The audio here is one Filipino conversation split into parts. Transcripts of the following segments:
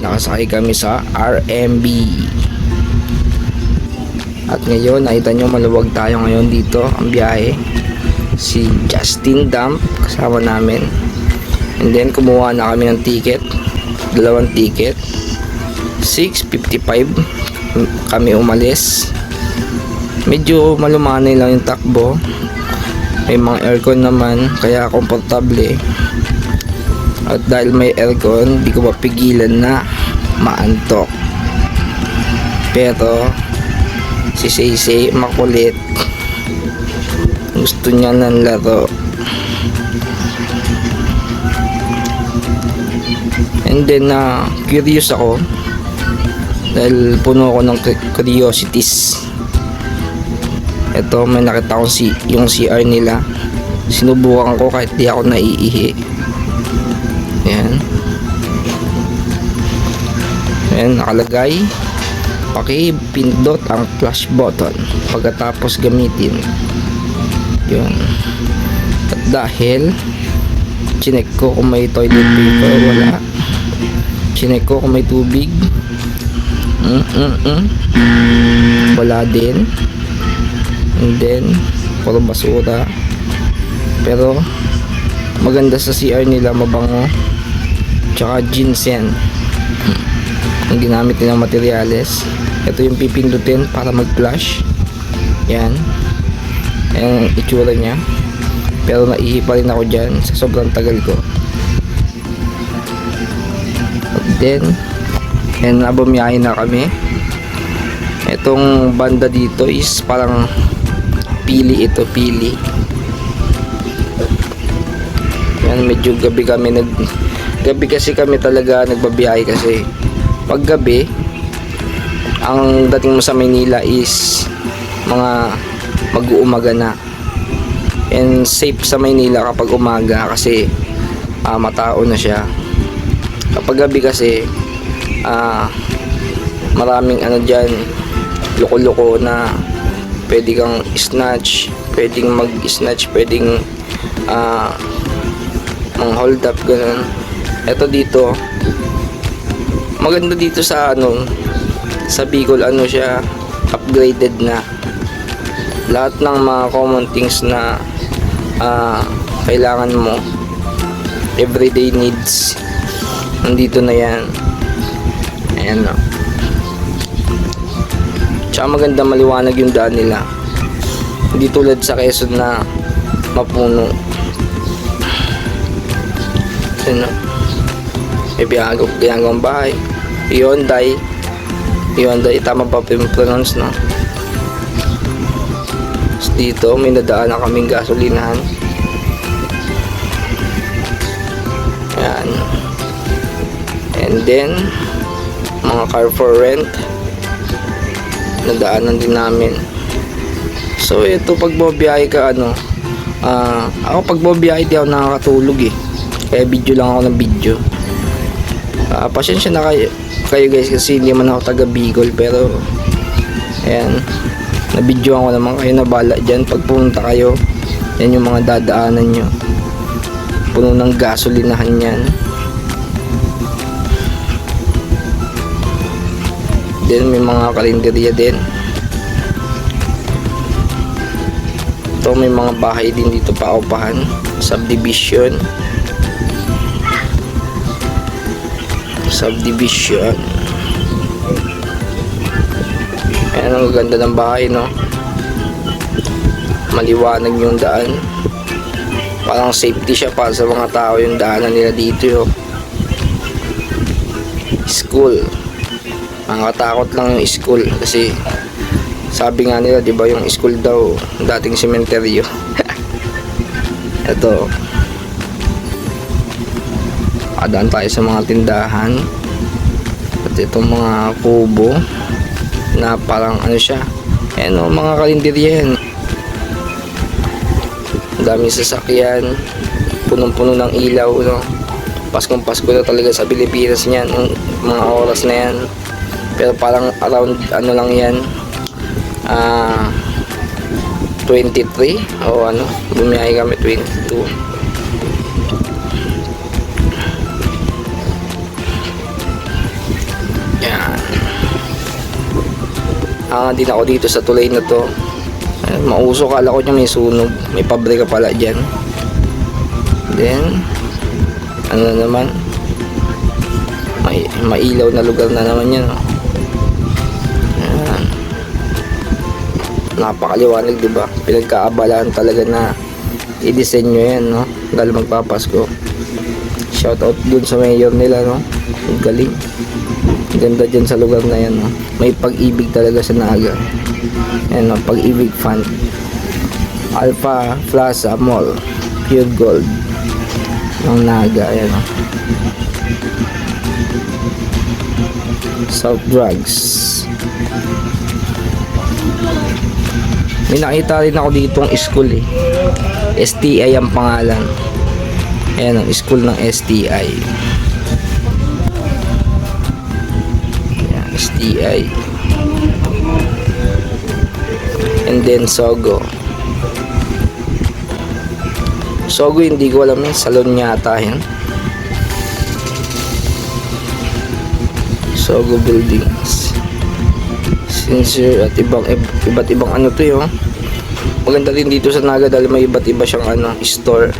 nakasakay kami sa RMB. At ngayon, nakita nyo maluwag tayo ngayon dito, ang biyahe. Si Justin Dump, kasama namin. And then, kumuha na kami ng ticket. Dalawang ticket. 6.55 kami umalis. Medyo malumanay lang yung takbo. May mga aircon naman, kaya komportable. At dahil may aircon, di ko mapigilan na maantok. Pero, si Saysay makulit. Gusto niya ng laro. And then, na curious ako. Dahil puno ako ng cu- curiosities. Ito, may nakita ko si, yung CR nila. Sinubukan ko kahit di ako naiihi. Ayan. Ayan, nakalagay. Pakipindot ang flash button pagkatapos gamitin. Yun. At dahil chinek ko kung may toilet paper, wala. Chinek ko kung may tubig. Mm -mm -mm. Wala din. And then, puro basura. Pero, maganda sa CR nila mabango tsaka ginseng ang ginamit nilang materyales ito yung pipindutin para mag flash yan. Yan ang itsura niya. Pero naihi pa rin ako dyan sa sobrang tagal ko. At then yan nabumiyahin na kami. Itong banda dito is parang pili ito pili. Yan medyo gabi kami nag gabi kasi kami talaga nagbabiyahe kasi pag gabi ang dating mo sa Maynila is mga mag-uumaga na. And safe sa Maynila kapag umaga kasi ah, matao na siya. Kapag gabi kasi ah, maraming ano dyan loko-loko na pwede kang snatch pwedeng mag-snatch pwedeng ah, ang hold up ganun eto dito. Maganda dito sa ano sa Bicol ano siya upgraded na. Lahat ng mga common things na ah, kailangan mo everyday needs nandito na yan. Ayan o tsaka maganda maliwanag yung daan nila. Hindi tulad sa Quezon na mapuno. Ano may biyagong ginagawang bahay. Hyundai Hyundai tama yung pronounce no? Tapos dito may nadaan na kaming gasolinahan. Yan. And then mga car for rent. Nadaanan din namin. So ito pag bumiyahe ka ano ah ako pag bumiyahe di ako nakakatulog eh. Kaya video lang ako ng video Ah, pasensya na kayo, kayo guys kasi hindi man ako taga Bicol pero ayan. Nabidyoan ko naman kayo na bala dyan. Pag pumunta kayo yan yung mga dadaanan nyo. Puno ng gasolinahan yan. Then may mga karinderya din. Ito may mga bahay din dito pa paupahan. Subdivision subdivision. Ayan ang ganda ng bahay no? Maliwanag yung daan. Parang safety siya para sa mga tao yung daanan nila dito yo. School. Nakakatakot lang yung school kasi sabi nga nila di ba yung school daw dating sementeryo ito Adaan tayo sa mga tindahan. At itong mga kubo na parang ano siya. Ayan o, mga kalinderya yan. Daming sasakyan. Punong-puno ng ilaw. No? Paskong Pasko na talaga sa Pilipinas niyan. Yung mga oras na yan. Pero parang around ano lang yan. Ah... 23 o ano bumiyahe kami 22 hanga din ako dito sa tulay na to. Ayun, mauso kala ko niya may sunog. May pabrika pala dyan. Then, ano na naman? May, mailaw na lugar na naman yan. Ayan. Napakaliwanag, di ba? Pinagkaabalaan talaga na i-disenyo yan, no? Dahil magpapasko. Shoutout dun sa mayor nila, no? Galing. Ganda dyan sa lugar na yan, no? May pag-ibig talaga sa Naga. Yan, no? Pag-ibig fund. Alpha Plaza Mall. Pure Gold. Ng Naga, ayan, no? South Drugs. May nakita rin ako ditong school eh. STI ang pangalan. Ayan ang school ng STI. STI. And then Sogo. Sogo hindi ko alam eh. Salon yata yan. Sogo Buildings. Sincere at ibang iba't ibang ano to yun. Maganda rin dito sa Naga dahil may iba't iba siyang ano, store.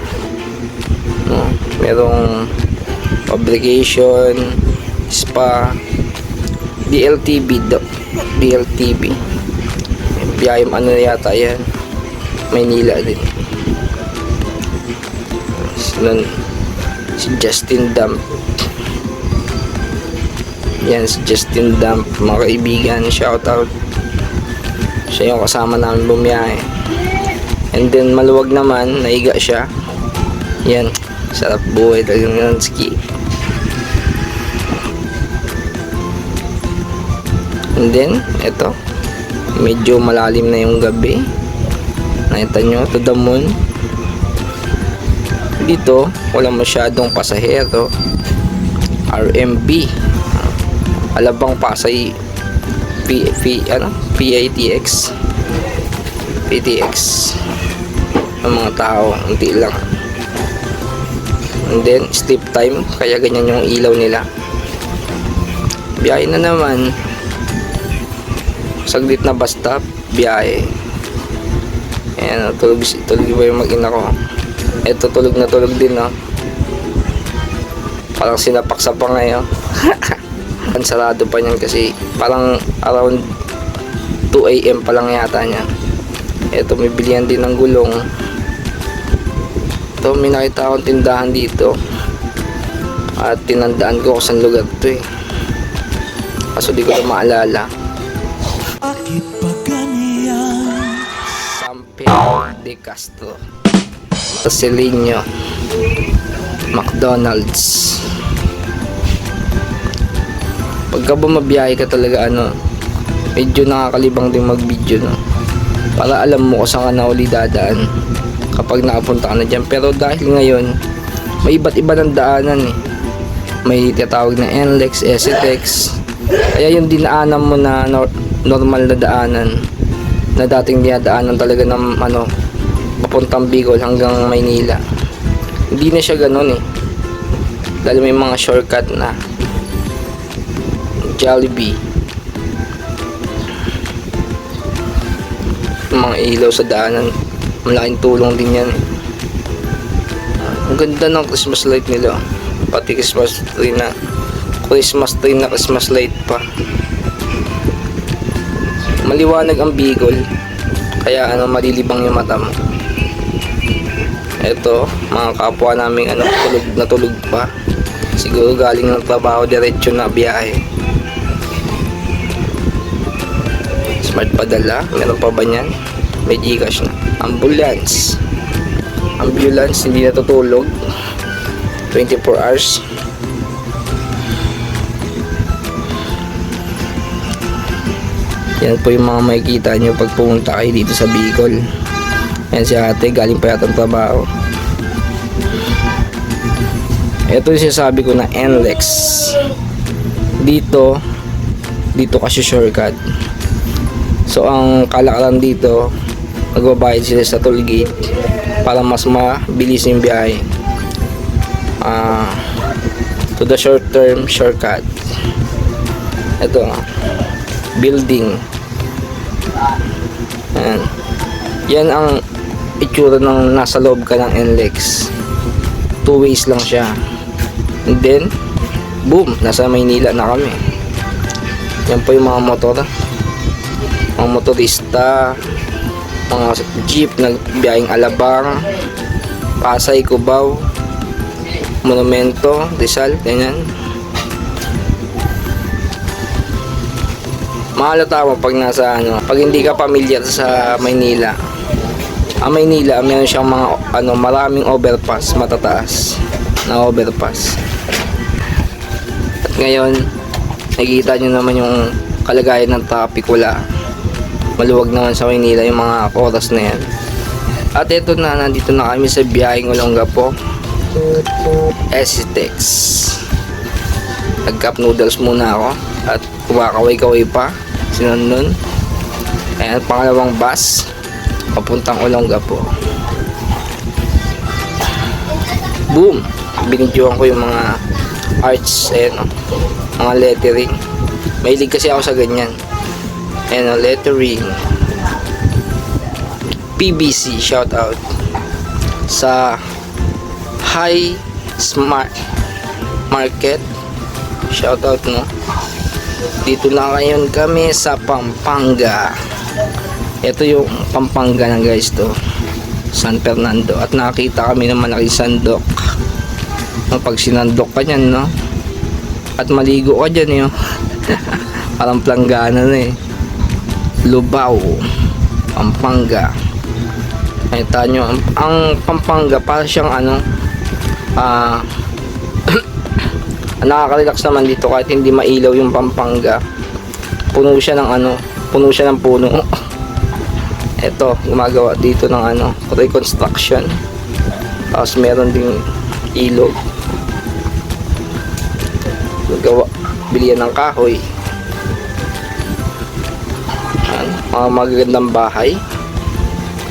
No, merong publication, spa, DLTV, do- DLTV. Biyayam ano yata yan. Maynila din. Nun, si Justin Dump. Yan, si Justin Dump, mga kaibigan, shoutout. Siya yung kasama namin bumiyahe. And then, maluwag naman, naiga siya. Yan, sarap buhay talagang yan, ski. And then, eto, medyo malalim na yung gabi. Nakita nyo, to the moon. Dito, wala masyadong pasahero. RMB. Alabang Pasay P, P, ano? PITX PTX ang mga tao unti lang and then sleep time kaya ganyan yung ilaw nila biyahe na naman saglit na stop biyahe ayan tulog, tulog ba yung mag-ina ko eto tulog na tulog din no parang sinapak sa pangay oh. Sarado pa niyan kasi parang around 2 a.m. pa lang yata niya. Ito may bilihan din ng gulong. Ito may nakita akong tindahan dito. At tinandaan ko kung saan lugar to eh. Kaso di ko na maalala. De Castro. Tosilino. McDonald's. Pagka bumabiyahe ka talaga ano, medyo nakakalibang din mag-video no. Para alam mo kung saan ka na uli dadaan kapag nakapunta ka na dyan. Pero dahil ngayon, may iba't iba ng daanan eh. May tinatawag na NLEX, SLEX. Kaya yung dinaanan mo na nor- normal na daanan na dating dinadaanan talaga ng ano, papuntang Bicol hanggang Maynila. Hindi na siya ganun eh. Dahil may mga shortcut na. Jollibee. Mga ilaw sa daanan. Malaking tulong din yan. Ang ganda ng Christmas light nila. Pati Christmas tree na Christmas tree na Christmas light pa. Maliwanag ang Bicol. Kaya ano malilibang yung mata mo. Ito, mga kapwa namin ano, tulog na tulog pa. Siguro galing ng trabaho, diretso na biyahe. Smart padala, meron pa ba niyan? May Gcash na. Ambulance. Ambulance, hindi natutulog. 24 hours. Yan po yung mga makikita nyo pag pumunta kayo dito sa Bicol. Yan si ate, galing pa yata ang trabaho. Ito yung sinasabi ko na NLEX. Dito, dito kasi shortcut. So, ang kalakalan dito, magbabayad sila sa toll gate para mas mabilis yung biyahe. Ah, to the short term shortcut. Ito, building. Ayan. Yan ang itsura ng nasa loob ka ng NLEX. Two ways lang siya. And then, boom, nasa Maynila na kami. Yan po yung mga motor. Mga motorista, mga jeep nagbiyahing Alabang, Pasay, Cubao, Monumento, Rizal, ganyan. Mahalata mo pag nasa ano, pag hindi ka pamilyar sa Maynila. Ang Maynila, meron siyang mga ano, maraming overpass, matataas na overpass. At ngayon, nakikita nyo naman yung kalagayan ng traffic wala. Maluwag naman sa Maynila yung mga oras na yan. At ito na, nandito na kami sa biyaheng Olongapo. Esitex. Nag-cup noodles muna ako at kumakaway-kaway pa. Sinunod. Ayan, pangalawang bus. Papuntang Olongapo. Boom! Binidyoan ko yung mga arts, ayan o. Mga lettering. Mahilig kasi ako sa ganyan. Ayan o, lettering. PBC, shout out. Sa High Smart Market. Shout out no. Dito na ngayon kami sa Pampanga. Ito yung Pampanga na guys to. San Fernando. At nakita kami ng malaking sandok. No, pag sinandok ka dyan, no? At maligo ka dyan, yun. Parang planggana na eh. Lubao. Pampanga. Nakita nyo, ang, ang Pampanga para siyang ano, ah, nakaka-relax naman dito kahit hindi mailaw yung Pampanga. Puno siya ng ano, puno siya ng puno. Ito, gumagawa dito ng ano, reconstruction. Tapos meron ding ilog. Gawa, bilihan ng kahoy. Yan, mga magagandang bahay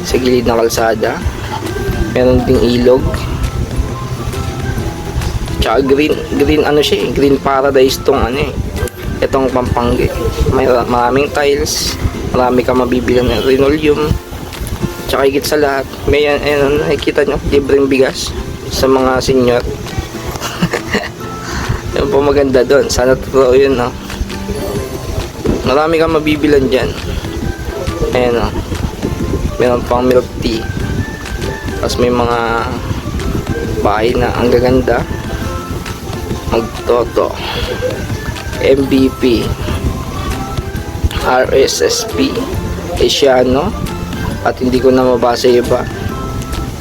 sa gilid ng kalsada. Meron ding ilog. Tsaka green, green ano siya eh, green paradise tong ano eh. Itong Pampanga. May maraming tiles, marami ka mabibili ng linoleum. Tsaka higit sa lahat, may yan, ayan, nakikita nyo, libreng bigas sa mga senior. Yan po maganda doon. Sana totoo yun, no? Marami kang mabibilan dyan. Ayan, no? Meron pang milk tea. Tapos may mga bahay na ang gaganda. Magtoto. MVP. RSSP. Asiano. At hindi ko na mabasa iba.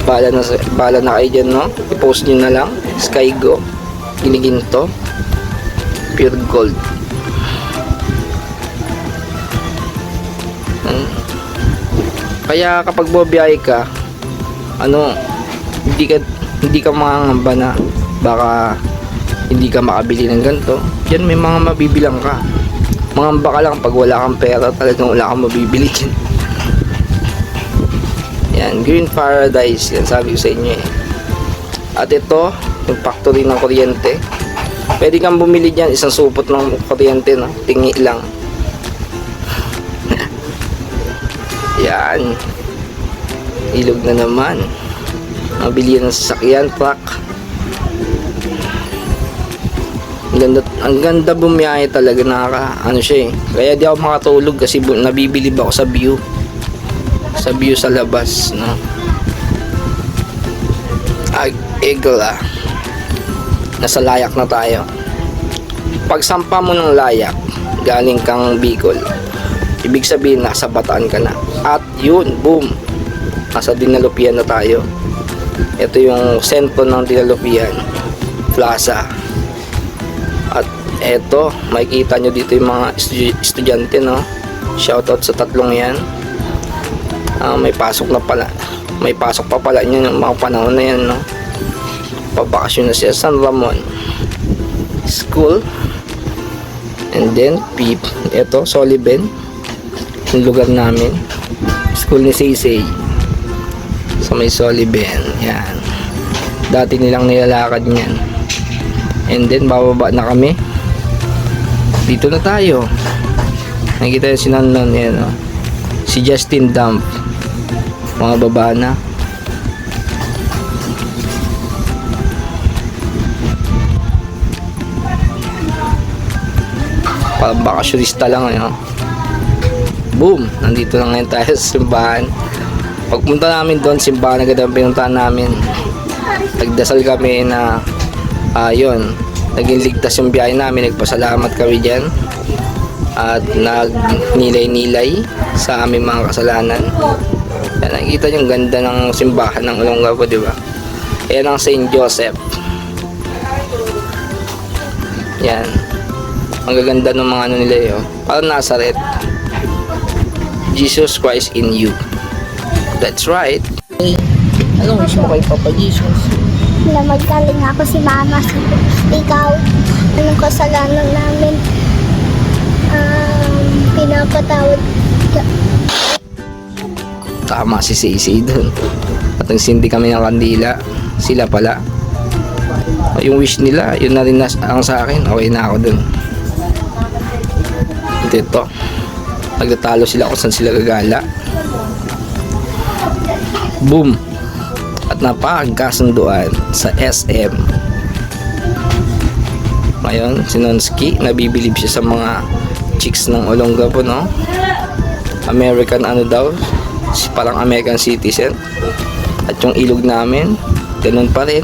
Bala na, bala na kayo dyan, no? I-post nyo na lang. Skygo. Giniginto. Pure gold. Hmm. Kaya kapag bumiyahe ka, ano, hindi ka hindi ka mangangamba na baka hindi ka makabili ng ganito. Diyan may mga mabibilang ka. Mangamba ka lang pag wala kang pera, talagang wala kang mabibili dyan. Yan, Green Paradise, yan sabi ko sa inyo eh. At ito, yung factory ng kuryente. Pwede kang bumili dyan, isang supot ng kuryente, no? Tingi lang. Yan. Ilog na naman. Mabili ng sasakyan, truck. Ang ganda, ang ganda bumiyahe talaga nakaka, ano siya eh. Kaya di ako makatulog kasi bu- nabibilib ako sa view. Sa view sa labas, no. Ag Egla. Nasa layak na tayo. Pagsampa mo ng layak, galing kang Bicol, ibig sabihin nasa Bataan ka na. At yun, boom, nasa Dinalupian na tayo. Ito yung sentro ng Dinalupian, Plaza. Eto, makikita nyo dito yung mga estu- estudyante, no? Shoutout sa tatlong yan. Ah, may pasok na pala. May pasok pa pala niyan yung mga panahon na yan, no? Pabakasyon na siya San Ramon School. And then, PIP. Ito, Soliben. Yung lugar namin. School ni Saysay. Sa may Soliben. Yan. Dati nilang nilalakad niyan. And then, bababa na kami. Dito na tayo. Nakikita yung si Nanon. Yan, oh. Si Justin Dump. Mga baba na. Bakasyonista lang ano. Boom! Nandito na ngayon tayo sa simbahan. Pagpunta namin doon, simbahan agad ang pinuntahan namin. Nagdasal kami na ayun, naging ligtas yung biyahe namin. Nagpasalamat kami dyan. At nagnilay-nilay sa aming mga kasalanan. Yan, nakikita yung ganda ng simbahan ng Olongapo, di ba? Yan ang St. Joseph. Yan. Ang gaganda ng mga ano nila yun. Parang Nazareth. Jesus Christ in you. That's right. Anong wish mo kay Papa Jesus? Na magkaling ako si mama ikaw. Anong kasalanan namin? Um, pinapatawad ka. Tama si Sisi doon. At nagsindi kami ng kandila. Sila pala. Yung wish nila, yun na rin nas- ang sa akin. Okay na ako dun. Dito. Nagtatalo sila kung saan sila gagala. Boom! At napakagkasunduan sa SM. Ngayon, si Nonsky, nabibilib siya sa mga chicks ng Olongapo, no? American ano daw, parang American citizen. At yung ilog namin, ganun pa rin.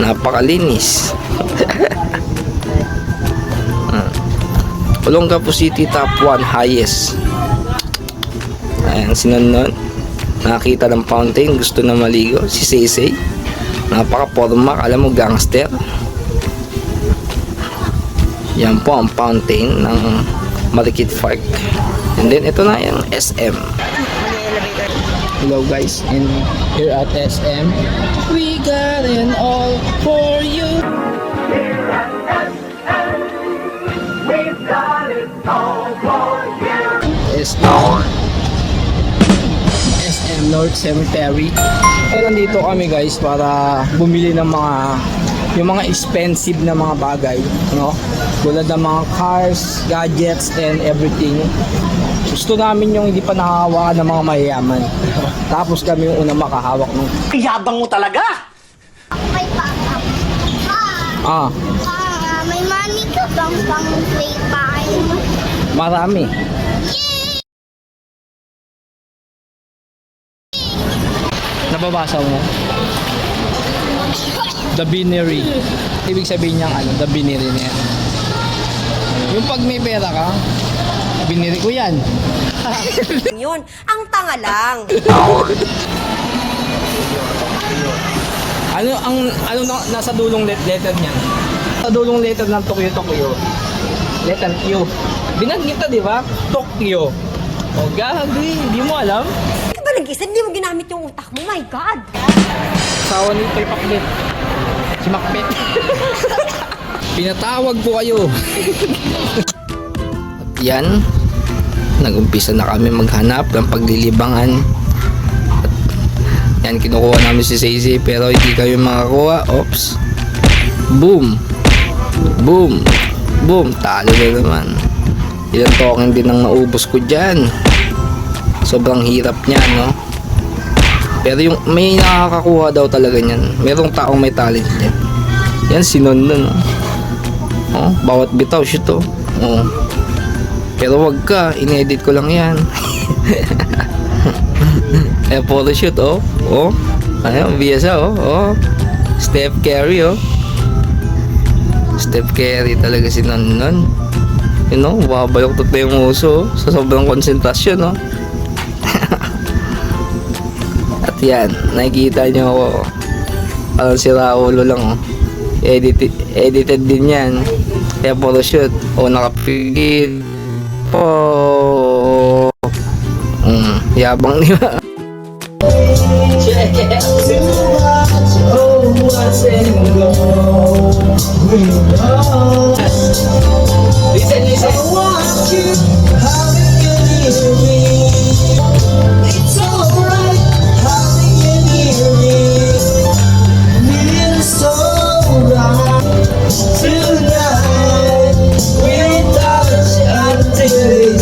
Napakalinis. Ah. Olongapo City top 1 highest. Ayan, sinunod. Nakakita ng fountain, gusto na maligo. Si Seisei. Napaka-porma, alam mo, gangster. Yan po ang fountain ng Marikit Park. And then, ito na yung SM. Hello guys, and here at SM, we got it all for you. SM SM North Cemetery. So, nandito kami guys para bumili ng mga yung mga expensive na mga bagay, no? Tulad ng mga cars, gadgets, and everything. Gusto namin yung hindi pa nakahawakan ng mga mayayaman. Tapos kami yung unang makahawak ng Yabang mo talaga! May. Pa, ah, pa, may money ka bang pang play marami. Nababasa mo? The binary. Ibig sabihin niyang ano, the binary na yan. Yung pag may pera ka, biniri ko yan. yun. Ang tanga lang. Ano ang ano na, nasa dulong let letter niyan? Sa dulong letter ng Tokyo Tokyo. Letter Q. Binanggit na, di ba? Tokyo. Oh, gagi, hindi mo alam? Nag-isip? Hindi mo ginamit yung utak mo. My God! Sawa ni Toy Pakbet. Si Macbeth. Pinatawag ko kayo. At yan, nag-umpisa na kami maghanap ng paglilibangan. At yan, kinukuha namin si Saisy pero hindi kami makakuha. Oops. Boom. Boom. Boom. Talo na naman. Ilang token din ang naubos ko dyan. Sobrang hirap niya, no? Pero yung may nakakakuha daw talaga niyan. Merong taong may talent din. Yan si Non nun. Oh. oh, bawat bitaw shoot oh. Oh. Pero wag ka, inedit ko lang yan. eh, photo shoot oh. Oh. Ayun, biyasa oh. Oh. Steph Curry oh. Steph Curry talaga si Non nun. You know, babaloktot na yung uso oh, sa sobrang konsentrasyon oh. Yan, nakikita nyo ako. Parang si Raulo lang oh. Edited, edited din yan. Kaya photo shoot. O nakapigil. Oh. Mm, yabang di ba? Listen, listen. Tonight. We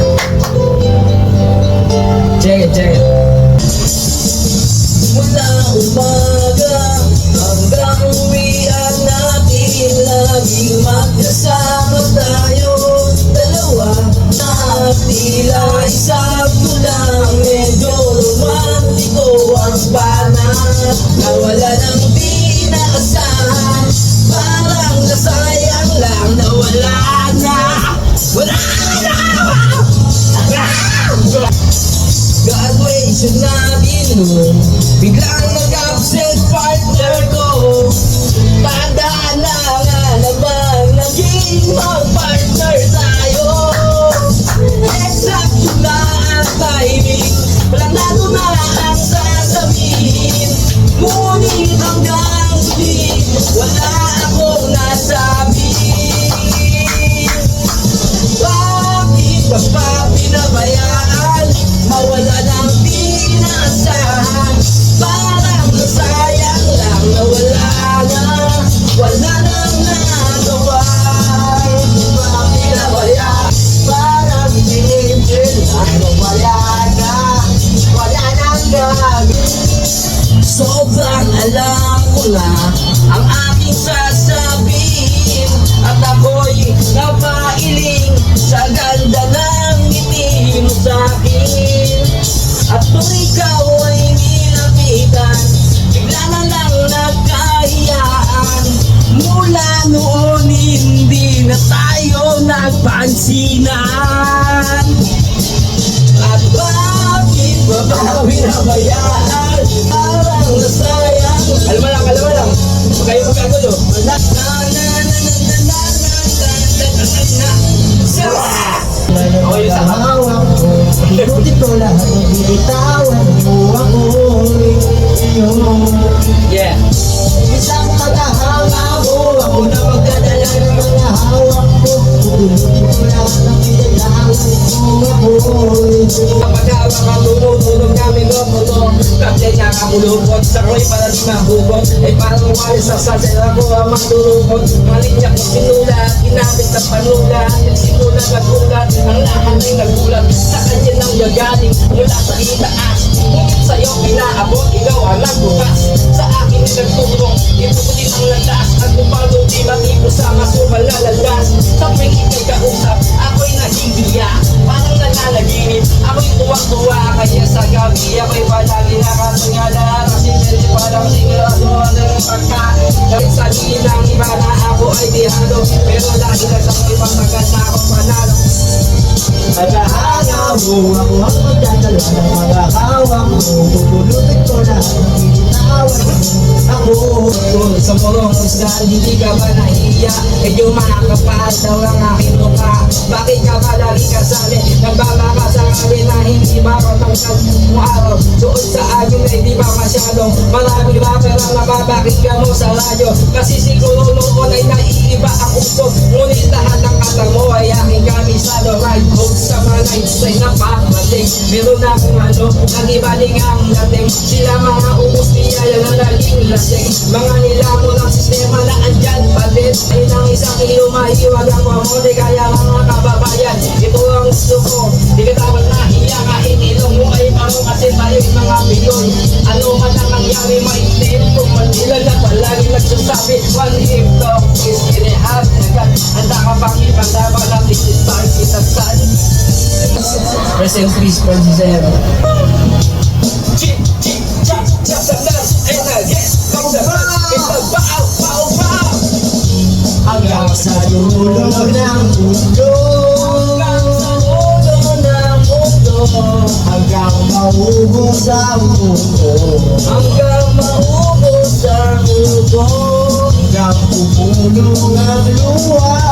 Hanggang huli Wala akong nasabi. Bakit alam ko na ang aking sasabihin. At ako'y napailing sa ganda ng ngiti mo sa'kin At kung ikaw ay nilapitan Bigla na lang nagkahiyaan. Mula noon hindi na tayo nagpansinan. At bakit ba ba pinabayaan? Kayo magkagulo Na na na na na na na na na na na na Okay, isa ka Hawak ko lahat ng binitawan mo iyong Yeah. Isang pagkahanga mo Ako na magdadala ng mga hawak ko Tutulutin ko lahat ng binitawan mo ako'y Kapag hawak ka tumutulog kami gomoto Kapya niya kamulupot Sa ko'y para di mahubot Ay parang wali sa sasera ko ang matulukot Malinya ko sinulat Ginamit na panulat Yung sinulat at ulat Ang lahat ay nagulat Sa kanya nang gagaling Mula sa itaas sa'yo pinaabot Ikaw ang nagbukas Sa akin ay nagtulong Ipupunin ang landas ikay kausap Ako'y nahihiya Parang nananaginip Ako'y tuwang-tuwa Kaya sa gabi Ako'y palagi nakatungala Kasi hindi parang sigurado yung pagkain Kahit sabihin ng iba na ako ay di halo Pero na sa may pagkagal na ako panalo Pagkahanga mo Ako ang magdadala ng mga hawak mo. Pupulutin ko lahat ng mo Ako Kung sa morong isdaan Hindi ka ba nahiya Medyo makakapal daw ang aking mukha. Bakit ka ba lagi kasali? Nagbabaka sa akin na hindi makatangkad Kung araw. Doon sa akin ay di ba masyadong Maraming rapper ang nababakit ka mo sa radyo. Kasi siguro noon ay naiiba ang uso. Ngunit lahat ng kata mo ay aking kamisado. Right hook sa mga nights ay napakamating Meron akong ano Nagibaling ang dating. Sila mga umus niyaya na naging lasing. Mga nilamon ng sistema na andyan Palit ay ng isang kilo maiwag ang pamuli Kaya mga kababayan Ito ang gusto ko. Di ka dapat nahiya kahit ilong mo ay paro Kasi tayo mga Pinoy Ano man ang nangyari maintin Kung Manila na palagi nagsasabi. One if talk is kinihap Handa ka bang ipaglaban ang digital kinasal Rest in peace, Francis M. Chip, chip, chap, chap, chap, chap, and again, come the back, it's a bow, bow, bow. Hanggang sa dulo ng mundo hanggang maubos ang mundo. Hanggang maubos ang mundo. Hanggang pumulong ang luwa